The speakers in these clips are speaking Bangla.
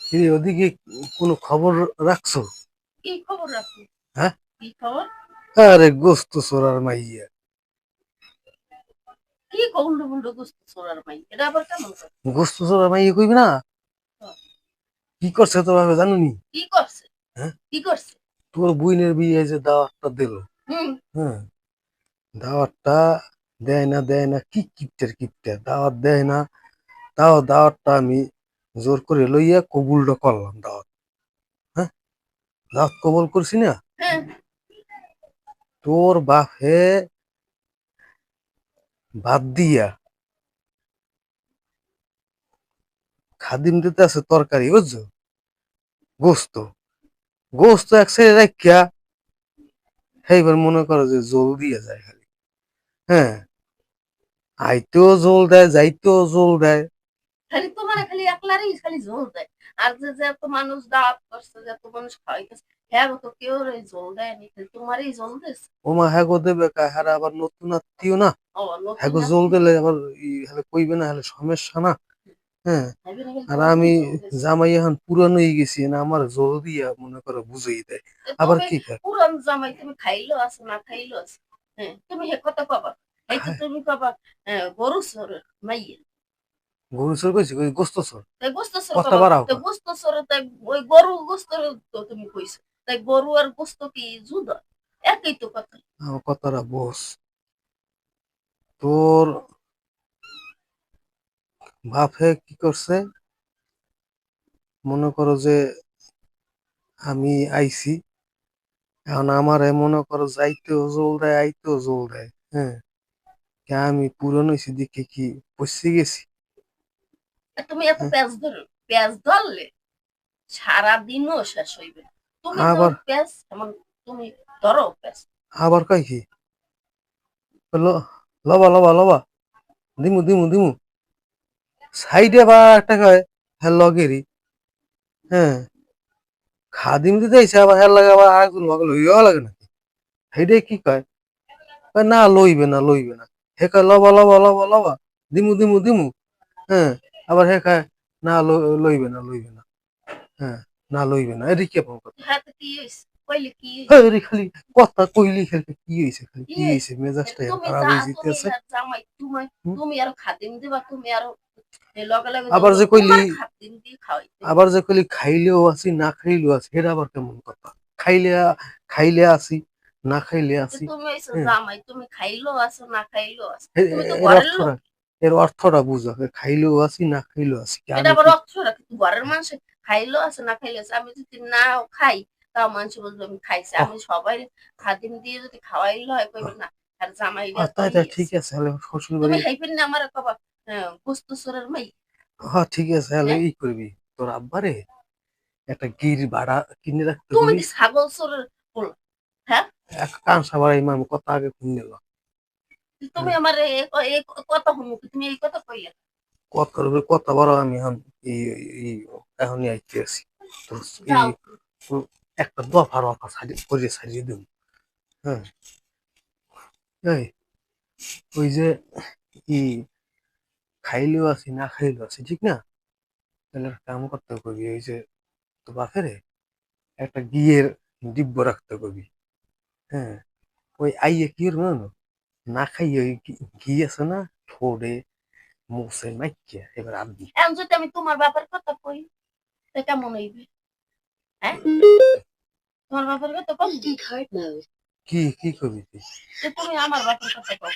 কি ওদিকে কোনো খবর রাখছো? কি খবর রাখি হ্যাঁ? কি খবর? আরে গোস্ত সোরার মাইয়া। কি কৌন্ড বুন্ড গুস্ত সোনার মাই এটা আবার কেমন গোস্ত সোরার মাইয়া কইবি না? কি করছে তো ভাবে জানুনি? কি করছে? হ্যাঁ? কি করছে? তোর বুইনের বিয়ে যে দাওয়াতটা দিল। হুম। হ্যাঁ। দাওয়াতটা দেয় না দেয় না কি কিপটের কিপটে? দাওয়াত দেয় না। তাও দাওয়াতটা আমি জোর করে লইয়া কবুলটা করলাম দাওয়াত। হ্যাঁ? দাওয়াত কবুল করছি না? হ্যাঁ। তোর বাপে বাদ দিয়া খাদিম দিতে আছে তরকারি বুঝছ? গোস্ত। গোস্ত এক সাইডে রাখিয়া সেইবার মনে করো যে জল দিয়ে যায় খালি। হ্যাঁ? আইতেও জল দেয় যাইতেও জল দেয়। খালি তোমার খালি একলারই খালি জল দেয়। আর যে যে এত মানুষ দাওয়াত করছে যে এত মানুষ খাওয়াইতেছে হ্যাঁ গো তো কেউ জল দেয়নি খালি তোমারই জল দিয়েছে। ওমা হ্যাঁ গো দেবে কা হ্যাঁ আবার নতুন আত্মীয় না? ও হ্যাঁ গো জল দিলে আবার হলে কইবে না হলে সমস্যা না। হ্যাঁ আর আমি জামাই এখন পুরানো হয়ে গেছি না আমার জল দিয়া মনে করো বুঝাই দেয়। আবার কি পুরান জামাই তুমি খাইলো আছো না খাইলো আছে। হ্যাঁ তুমি হে কথা কবা। এই তো খায়। তুমি কবা গরু সর মাইয়ে। গরু কইছি? কই গোস্ত চোর। তাই গোস্ত সর কথা বাড়াও। তাই গোস্ত সর তাই ওই গরু গোস্ত তো তুমি কইছো। তাই গরু আর গোস্ত কি জুদা একই তো কথা। আমার কথাটা বস তোর বাপে কি করছে? মনে করো যে আমি আইছি। এখন আমার মনে করো যাইতেও জল দেয় আইতেও জল দেয় হ্যাঁ? আমি পুরনো হয়েছি দিকে কি পচে গেছি? তুমি এত পেঁয়াজ ধরো পেঁয়াজ ধরলে সারাদিনও শেষ হইবে তুমি আবার- পেঁয়াজ এমন তুমি ধরো পেঁয়াজ আবার কয় কি? লবা লবা লবা। দিমু দিমু দিমু। সাইডে বা একটা কয় হ্যাঁ লগেরই। হ্যাঁ। খাদিম দিতে আইসে আবার হ্যাঁ লাগে আবার আরেকজন লগে লাগে নাকি? সেইটাই কি কয় না লইবে না লইবে না। হে কয় লবা লবা লবা লবা দিমু দিমু দিমু। হ্যাঁ আবার হে না লইবে না লইবে না। হ্যাঁ না লইবে না এদিকে কেমন কথা? হ্যাঁ খালি কথা কইলি খালি কি হয়েছে খালি কি হয়েছে মেজাজটা খারাপ হয়ে যেতেছে। আবার যে কইলি- আবার যে কইলি খাইলেও আছি না খাইলেও আছি এটা আবার কেমন কথা? খাইলে খাইলে আছি। না খাইলে আছি। তুমি হুম। জামাই তুমি খাইলো আছো না খাইলো আছো। তুমি তো এর ঘরের অর্থটা এর অর্থটা বুঝো খাইলেও আছি না খাইলেও আছি। এটা আবার কি- অর্থ রাখি তুই ঘরের মানুষ খাইলো আছে না খাইলো আছে। আমি যদি না খাই তাও মানুষ বলবে আমি খাইছি। আমি সবাই খাদিম দিয়ে যদি খাওয়াইলো হয় কইবে না আর জামাই তাই ঠিক আছে হলে শ্বশুর তুমি খাইবেন না আমার কবা গোস্ত সরের মাই হ্যাঁ ঠিক আছে হলে হ্যাঁ? ই করবি। তোর আব্বারে একটা গির ভাড়া কিনে রাখতে তুমি ছাগল সরের কান সাবার আমি কথা আগে শুনে নিলাম তুমি আমার এ- এ তুমি এই কথা কইলে কত করবে কত বড় আমি এখন এই এই এখনই আইতে আছি। তো একটা দফার অফা সারি করে সারিয়ে দেব হ্যাঁ? এই ওই যে ই খাইলেও আছি না খাইলেও আছি ঠিক না? তাহলে কাম করতে কবি ওই যে তো বাপেরে একটা গিয়ের ডিব্ব রাখতে কবি। হ্যাঁ ওই আইয়ে কি করব না খাইয়ে ওই ঘি- আছে না ঠোঁটে মুছে মাইকে এবার আনবি এখন যদি আমি তোমার বাবার কথা কই তা কেমন হইবে? হ্যাঁ? তোমার বাবার কথা কম কি কি কবি তুই? তুমি আমার বাবার কথা কও।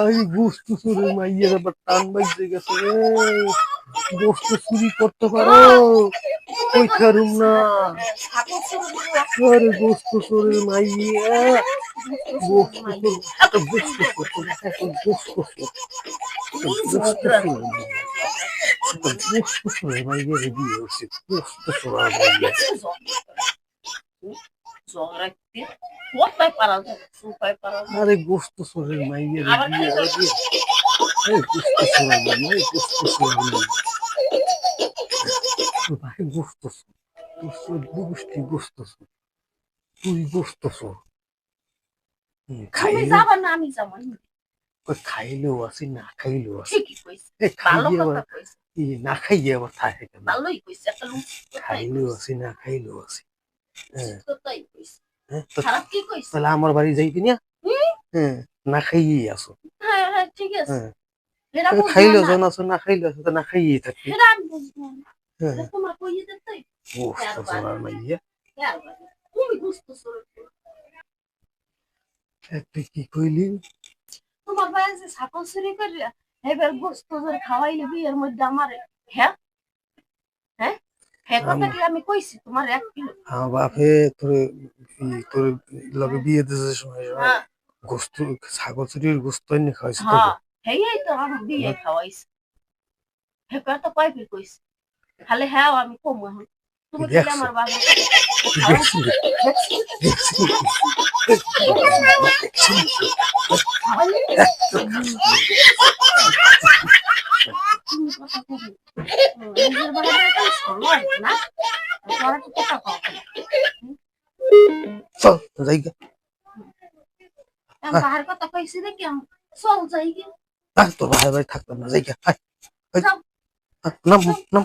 আই বস্তু চুরি মাইয়ের আবার টান বাইজে গেছে বস্তু চুরি করতে পারো। ওই খারুম না। আরে বস্তু চুরি মাইয়ে। বস্তু আর মাইয়ে। বস্তু চোরের মাইয়ের এই ভাই তুই খাইলেও আছি না খাইলেও আছি। খাইয়ে না খাইয়ে আবার থাকে খাইলেও আছি না খাইলেও আছি। হ্যাঁ। হ্যাঁ, তাহলে আমার বাড়ি যাইবি না হ্যাঁ না খাইয়েই আসো। ঠিক আছে। না। না এটা আমি বুঝব না। হ্যাঁ। কি কইলি? তোমার ভাই যে ছাগল চুরি করিয়া এবার গোস্ত ধরে খাওয়াইলে বিয়ের মধ্যে আমার। হ্যাঁ? হ্যাঁ? হ্যাঁ কথা কি আমি কইছি তোমার এক কিলো? আমার বাপে তোর ই- তোর লগে বিয়ে সময় হ্যাঁ। গোস্ত ছাগল চুরির গোস্ত এনে হেই এই তো আমি বিয়ে খাওয়াইছি হ্যাঁ কথা কয় ফির কইছি খালি হ্যাঁ আমি কম এখন তুমি কি দেখছ? আমার বাবা দেখছি দেখছি তুমি কথা কবি নিজের বাবা সময় না তোরা তো কথা কও চল যাই গে। আমি বাহার কথা কইছি দেখি আমি চল যাই আহ, তোর ভাই ভাই থাকতাম না যাই নাম নাম।